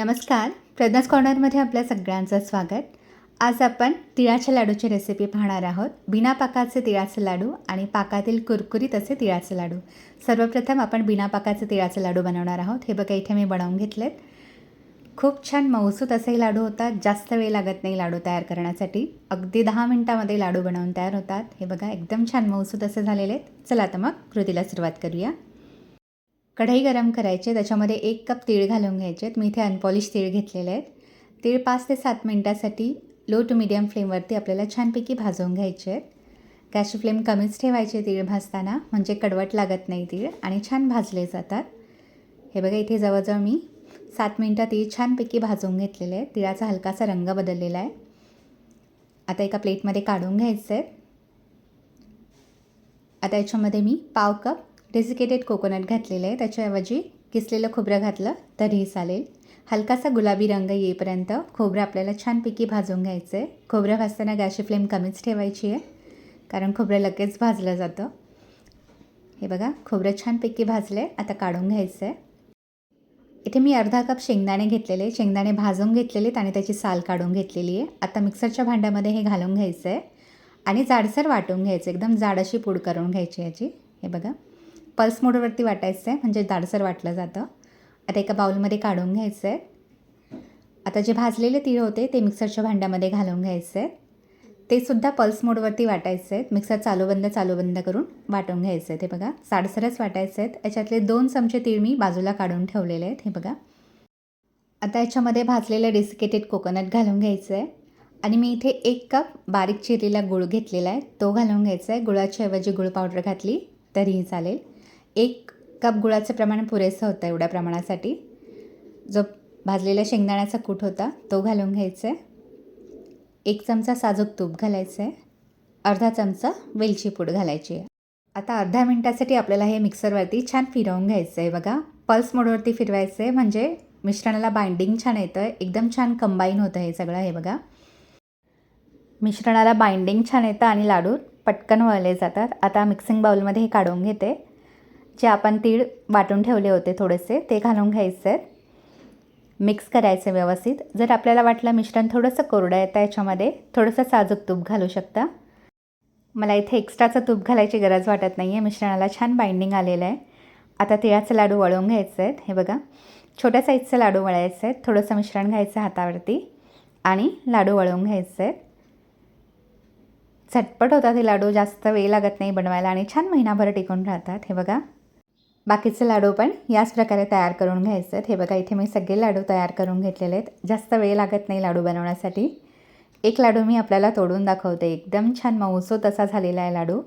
नमस्कार. प्रज्ञास कॉर्नरमध्ये आपल्या सगळ्यांचं स्वागत. आज आपण तिळाच्या लाडूची रेसिपी पाहणार आहोत. बिना पाकाचे तिळाचे लाडू आणि पाकातील कुरकुरीत असे तिळाचे लाडू. सर्वप्रथम आपण बिना पाकाचे तिळाचे लाडू बनवणार आहोत. हे बघा इथे मी बनवून घेतलेत. खूप छान मऊसूत असे लाडू होतात. जास्त वेळ लागत नाही लाडू तयार करण्यासाठी. अगदी दहा मिनटामध्ये लाडू बनवून तयार होतात. हे बघा एकदम छान मऊसूत असे झालेले आहेत. चला तर मग कृतीला सुरुवात करूया. कढई गरम करायचे त्याच्यामध्ये एक कप तीळ घालून घ्यायचे. आहेत मी इथे अनपॉलिश तीळ घेतलेले आहेत. तीळ पाच ते सात मिनटासाठी लो टू मिडियम फ्लेमवरती आपल्याला छानपैकी भाजवून घ्यायचे आहेत. गॅसची फ्लेम कमीच ठेवायची तीळ भाजताना म्हणजे कडवट लागत नाही तीळ आणि छान भाजले जातात. हे बघा इथे जवळजवळ मी सात मिनटं तीळ छानपैकी भाजून घेतलेले आहे तिळाचा हलकासा रंग बदललेला आहे. आता एका प्लेटमध्ये काढून घ्यायचं आहे आता याच्यामध्ये मी पाव कप डेसिकेटेड कोकोनट घातलेलं आहे. त्याच्याऐवजी किसलेलं खोबरं घातलं तरीही चालेल. हलकासा गुलाबी रंग येईपर्यंत खोबरं आपल्याला छानपैकी भाजून घ्यायचं आहे खोबरं भाजताना गॅसची फ्लेम कमीच ठेवायची आहे कारण खोबरं लगेच भाजलं जातं. हे बघा खोबरं छानपैकी भाजलं आहे आता काढून घ्यायचं आहे इथे मी अर्धा कप शेंगदाणे घेतलेले शेंगदाणे भाजून घेतलेले आहेत आणि त्याची साल काढून घेतलेली आहे. आता मिक्सरच्या भांड्यामध्ये हे घालून घ्यायचं आहे आणि जाडसर वाटून घ्यायचं एकदम जाड अशी पूड करून घ्यायची याची. हे बघा. पल्स मोडवरती वाटायचं आहे म्हणजे दाडसर वाटलं जातं. आता एका बाउलमध्ये काढून घ्यायचं आहे आता जे भाजलेले तीळ होते ते मिक्सरच्या भांड्यामध्ये घालून घ्यायचे आहेत ते सुद्धा पल्स मोडवरती वाटायचे आहेत मिक्सर चालू बंद चालू बंद करून वाटून घ्यायचे आहेत हे बघा. साडसरच वाटायचे आहेत याच्यातले दोन चमचे तीळ मी बाजूला काढून ठेवलेले आहेत हे बघा. आता याच्यामध्ये भाजलेलं डेसिकेटेड कोकोनट घालून घ्यायचं आहे आणि मी इथे एक कप बारीक चिरलेला गुळ घेतलेला आहे. तो घालून घ्यायचा आहे गुळाच्या ऐवजी गुळ पावडर घातली तरीही चालेल. एक कप गुळाचं प्रमाण पुरेसं होतं एवढ्या प्रमाणासाठी. जो भाजलेल्या शेंगदाण्याचा कूट होता तो घालून घ्यायचा आहे एक चमचा साजूक तूप घालायचं आहे अर्धा चमचा वेलची पूड घालायची आहे. आता अर्ध्या मिनटासाठी आपल्याला हे मिक्सरवरती छान फिरवून घ्यायचं आहे बघा पल्स मोडवरती फिरवायचं आहे म्हणजे मिश्रणाला बाइंडिंग छान येतं आहे एकदम छान कंबाईन होतं हे सगळं हे बघा. मिश्रणाला बाइंडिंग छान येतं आणि लाडू पटकन वळले जातात. आता मिक्सिंग बाउलमध्ये हे काढून घेते. जे आपण तीळ वाटून ठेवले होते थोडेसे ते घालून घ्यायचे. आहेत मिक्स करायचं व्यवस्थित. जर आपल्याला वाटलं मिश्रण थोडंसं कोरडं येतं याच्यामध्ये थोडंसं साजूक तूप घालू शकता. मला इथे एक्स्ट्राचं तूप घालायची गरज वाटत नाही आहे मिश्रणाला छान बाइंडिंग आलेलं आहे. आता तिळाचं लाडू वळवून घ्यायचं आहेत. हे बघा. छोट्या साईजचं लाडू वळायचं आहेत. थोडंसं मिश्रण घ्यायचं हातावरती आणि लाडू वळवून घ्यायचे आहेत. झटपट होतात हे लाडू. जास्त वेळ लागत नाही बनवायला आणि छान महिनाभर टिकून राहतात. हे बघा. बाकीचे लाडू पण याच प्रकारे तयार करून घ्यायचे आहेत. हे बघा इथे मी सगळे लाडू तयार करून घेतलेले आहेत. जास्त वेळ लागत नाही लाडू बनवण्यासाठी. एक लाडू मी आपल्याला तोडून दाखवते. एकदम छान मऊसो तसा झालेला आहे लाडू.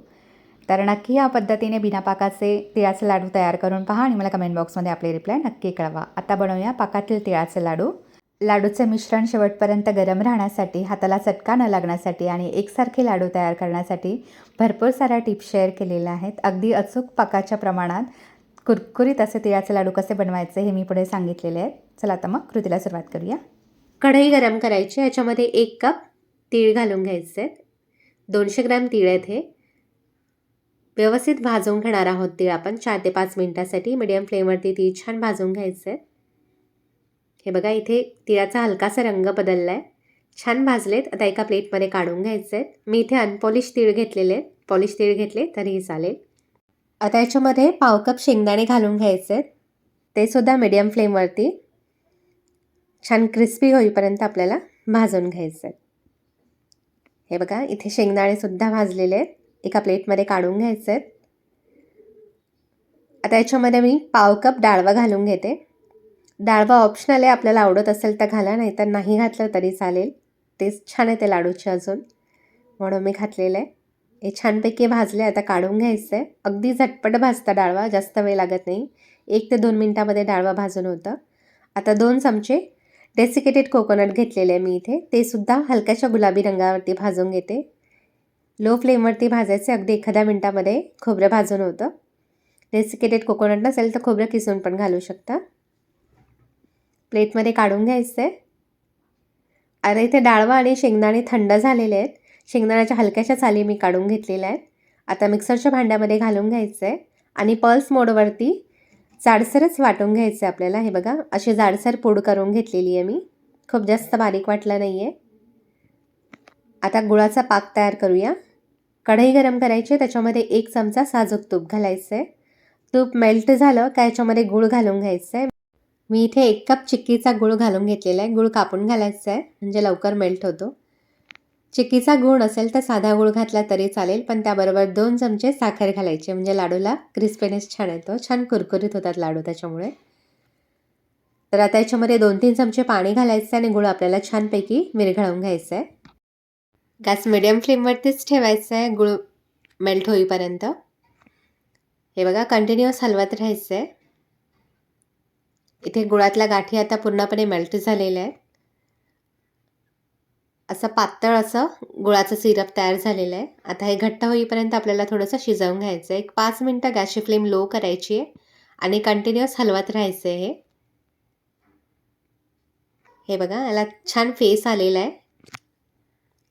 तर नक्की या पद्धतीने बिना पाकाचे तिळाचे लाडू तयार करून पहा आणि मला कमेंट बॉक्समध्ये आपले रिप्लाय नक्की कळवा. आता बनवूया पाकातील तिळाचे लाडू. लाडूचे मिश्रण शेवटपर्यंत गरम राहण्यासाठी हाताला चटका न लागण्यासाठी आणि एकसारखे लाडू तयार करण्यासाठी भरपूर साऱ्या टिप्स शेअर केलेल्या आहेत. अगदी अचूक पाकाच्या प्रमाणात कुरकुरीत असे तिळाचे लाडू कसे बनवायचे हे मी पुढे सांगितलेले आहेत. चला आता मग कृतीला सुरुवात करूया. कढई गरम करायची याच्यामध्ये एक कप तीळ घालून घ्यायचे आहेत. दोनशे ग्रॅम तीळ आहेत हे. व्यवस्थित भाजून घेणार आहोत तीळ आपण चार ते पाच मिनटासाठी. मीडियम फ्लेमवरती तीळ छान भाजून घ्यायचे आहेत. हे बघा इथे तिळाचा हलकासा रंग बदलला आहे छान भाजलेत. आता एका प्लेटमध्ये काढून घ्यायचे आहेत. मी इथे अनपॉलिश तीळ घेतलेले आहेत. पॉलिश तीळ घेतले तरीही चालेल. आता याच्यामध्ये पाव कप शेंगदाणे घालून घ्यायचे आहेत. ते सुद्धा मीडियम फ्लेमवरती छान क्रिस्पी होईपर्यंत आपल्याला भाजून घ्यायचं आहे हे बघा इथे शेंगदाणेसुद्धा भाजलेले आहेत. एका प्लेटमध्ये काढून घ्यायचे आहेत. आता याच्यामध्ये मी पाव कप डाळवा घालून घेते. डाळवा ऑप्शनल आहे आपल्याला आवडत असेल तर घाला नाही तर नाही घातलं तरी चालेल. तेच छान आहे ते लाडूचे अजून. म्हणून मी घातलेलं आहे. हे छानपैकी भाजले आता काढून घ्यायचं आहे अगदी झटपट भाजता डाळवा जास्त वेळ लागत नाही. एक ते दोन मिनटामध्ये डाळवा भाजून होतं. आता दोन चमचे डेसिकेटेड कोकोनट घेतलेले आहे मी इथे. ते सुद्धा हलक्याशा गुलाबी रंगावरती भाजून घेते. लो फ्लेमवरती भाजायचे अगदी एखाद्या मिनटामध्ये खोबरं भाजून होतं. डेसिकेटेड कोकोनट नसेल तर खोबरं किसून पण घालू शकता. प्लेटमध्ये काढून घ्यायचं आहे आता इथे डाळवा आणि शेंगदाणे थंड झालेले आहेत. शेंगदाण्याच्या हलक्याशा चाली मी काढून घेतलेल्या आहेत. आता मिक्सरच्या भांड्यामध्ये घालून घ्यायचं आहे. आणि पल्स मोडवरती जाडसरच वाटून घ्यायचं आहे आपल्याला. हे बघा अशी जाडसर पूड करून घेतलेली आहे मी. खूप जास्त बारीक वाटला नाही आहे आता गुळाचा पाक तयार करूया. कढई गरम करायची त्याच्यामध्ये एक चमचा साजूक तूप घालायचं आहे तूप मेल्ट झालं का याच्यामध्ये गूळ घालून घ्यायचं आहे मी इथे एक कप चिक्कीचा गूळ घालून घेतलेला आहे. गूळ कापून घालायचा आहे म्हणजे लवकर मेल्ट होतो. चिकीचा गुण असेल तर साधा गूळ घातला तरी चालेल पण त्याबरोबर दोन चमचे साखर घालायचे. म्हणजे लाडूला क्रिस्पीनेस छान येतो. छान कुरकुरीत होतात लाडू त्याच्यामुळे. तर आता याच्यामध्ये दोन तीन चमचे पाणी घालायचं आणि गूळ आपल्याला छानपैकी विरघळवून घ्यायचं. आहे गॅस मिडियम फ्लेमवरतीच ठेवायचं. आहे गूळ मेल्ट होईपर्यंत. हे बघा कंटिन्युअस हलवत राहायचं. आहे इथे गुळातल्या गाठी आता पूर्णपणे मेल्ट झालेल्या आहेत असं पातळ असं गुळाचं सिरप तयार झालेलं आहे. आता हे घट्ट होईपर्यंत आपल्याला थोडंसं शिजवून घ्यायचं आहे एक पाच मिनटं गॅसची फ्लेम लो करायची आहे आणि कंटिन्युअस हलवत राहायचं आहे हे. हे बघा याला छान फेस आलेला आहे.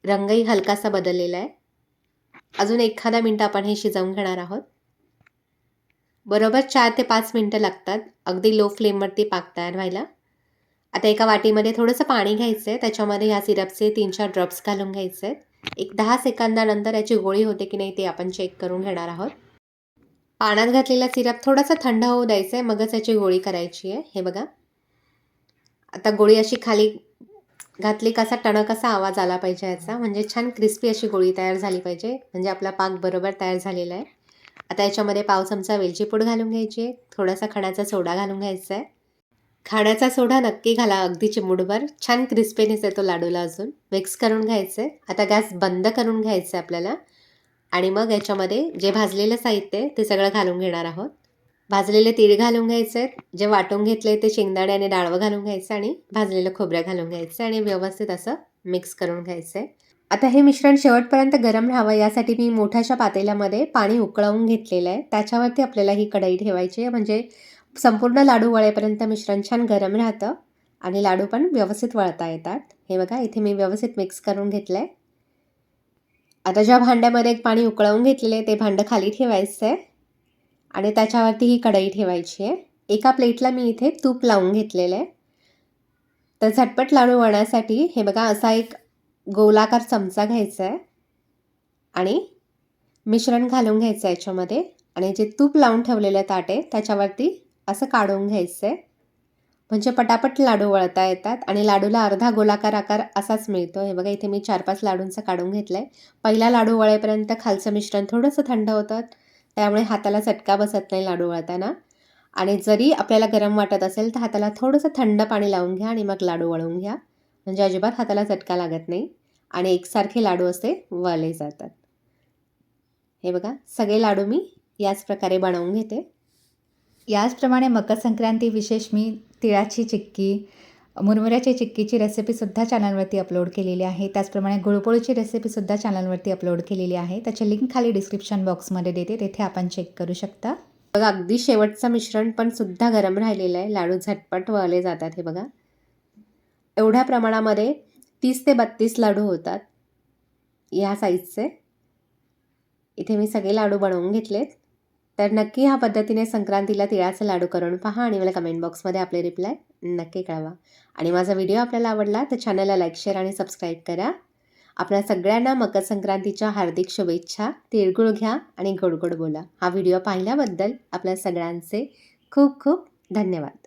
रंगही हलकासा बदललेला आहे. अजून एखादा मिनटं आपण हे शिजवून घेणार आहोत. बरोबर चार ते पाच मिनटं लागतात. अगदी लो फ्लेमवरती पाक तयार व्हायला. आता एका वाटीमध्ये थोडंसं पाणी घ्यायचं आहे त्याच्यामध्ये ह्या सिरपचे तीन चार ड्रॉप्स घालून घ्यायचे आहेत एक दहा सेकंदानंतर याची गोळी होते की नाही ते आपण चेक करून घेणार आहोत. पाण्यात घातलेला सिरप थोडासा थंड होऊ द्यायचा आहे मगच याची गोळी करायची आहे. हे बघा. आता गोळी अशी खाली घातली कसा टणक असा आवाज आला पाहिजे याचा. म्हणजे छान क्रिस्पी अशी गोळी तयार झाली पाहिजे. म्हणजे आपला पाक बरोबर तयार झालेला आहे. आता याच्यामध्ये पाव चमचा वेलची पूड घालून घ्यायची आहे. थोडासा खण्याचा सोडा घालून घ्यायचा आहे. खाण्याचा सोडा नक्की घाला अगदी चिमुडभर छान क्रिस्पीनेस येतो लाडूला अजून. मिक्स करून घ्यायचं आहे आता गॅस बंद करून घ्यायचं आहे आपल्याला. आणि मग याच्यामध्ये जे भाजलेलं साहित्य आहे ते सगळं घालून घेणार आहोत. भाजलेले तीळ घालून घ्यायचे आहेत जे वाटून घेतले ते शेंगदाणे आणि डाळवं घालून घ्यायचं आणि भाजलेलं खोबरं घालून घ्यायचं आणि व्यवस्थित असं मिक्स करून घ्यायचं आहे आता हे मिश्रण शेवटपर्यंत गरम राहावं यासाठी मी मोठ्याशा पातेल्यामध्ये पाणी उकळवून घेतलेलं आहे. त्याच्यावरती आपल्याला ही कढई ठेवायची आहे. म्हणजे संपूर्ण लाडू वळेपर्यंत मिश्रण छान गरम राहतं आणि लाडू पण व्यवस्थित वळता येतात. हे बघा इथे मी व्यवस्थित मिक्स करून घेतलं आहे आता ज्या भांड्यामध्ये एक पाणी उकळवून घेतलेले ते भांडं खाली ठेवायचं आहे आणि त्याच्यावरती ही कढई ठेवायची आहे. एका प्लेटला मी इथे तूप लावून घेतलेलं आहे. तर झटपट लाडू वळण्यासाठी हे बघा असा एक गोलाकार चमचा घ्यायचा आहे आणि मिश्रण घालून घ्यायचं आहे याच्यामध्ये. आणि जे तूप लावून ठेवलेलं ताट आहे त्याच्यावरती असं काढून घ्यायचं आहे म्हणजे पटापट लाडू वळता येतात आणि लाडूला अर्धा गोलाकार आकार असाच मिळतो. हे बघा इथे मी चार पाच लाडूंचं काढून घेतलं आहे पहिला लाडू वळेपर्यंत खालचं मिश्रण थोडंसं थंड होतं. त्यामुळे हाताला चटका बसत नाही लाडू वळताना. आणि जरी आपल्याला गरम वाटत असेल तर हाताला थोडंसं थंड पाणी लावून घ्या आणि मग लाडू वळवून घ्या. म्हणजे अजिबात हाताला चटका लागत नाही. आणि एकसारखे लाडू असे वळले जातात. हे बघा सगळे लाडू मी याच प्रकारे बनवून घेते. याचप्रमाणे मकर संक्रांती विशेष मी तिळाची चिक्की मुरमुऱ्याची चिक्कीची रेसिपीसुद्धा चॅनलवरती अपलोड केलेली आहे. त्याचप्रमाणे गुळपोळीची रेसिपीसुद्धा चॅनलवरती अपलोड केलेली आहे. त्याची लिंक खाली डिस्क्रिप्शन बॉक्समध्ये देते. तेथे आपण चेक करू शकता. बघा अगदी शेवटचं मिश्रण पण सुद्धा गरम राहिलेलं आहे. लाडू झटपट वळले जातात हे बघा. एवढ्या प्रमाणामध्ये तीस ते बत्तीस लाडू होतात. ह्या साईजचे इथे मी सगळे लाडू बनवून घेतलेत. तर नक्की ह्या पद्धतीने संक्रांतीला तिळाचं लाडू करून पहा आणि मला कमेंट बॉक्समध्ये आपले रिप्लाय नक्की कळवा. आणि माझा व्हिडिओ आपल्याला आवडला तर चॅनलला लाईक शेअर आणि सबस्क्राईब करा. आपल्या सगळ्यांना मकर संक्रांतीच्या हार्दिक शुभेच्छा. तिळगुळ घ्या आणि गोडगोड बोला. हा व्हिडिओ पाहिल्याबद्दल आपल्या सगळ्यांचे खूप खूप धन्यवाद.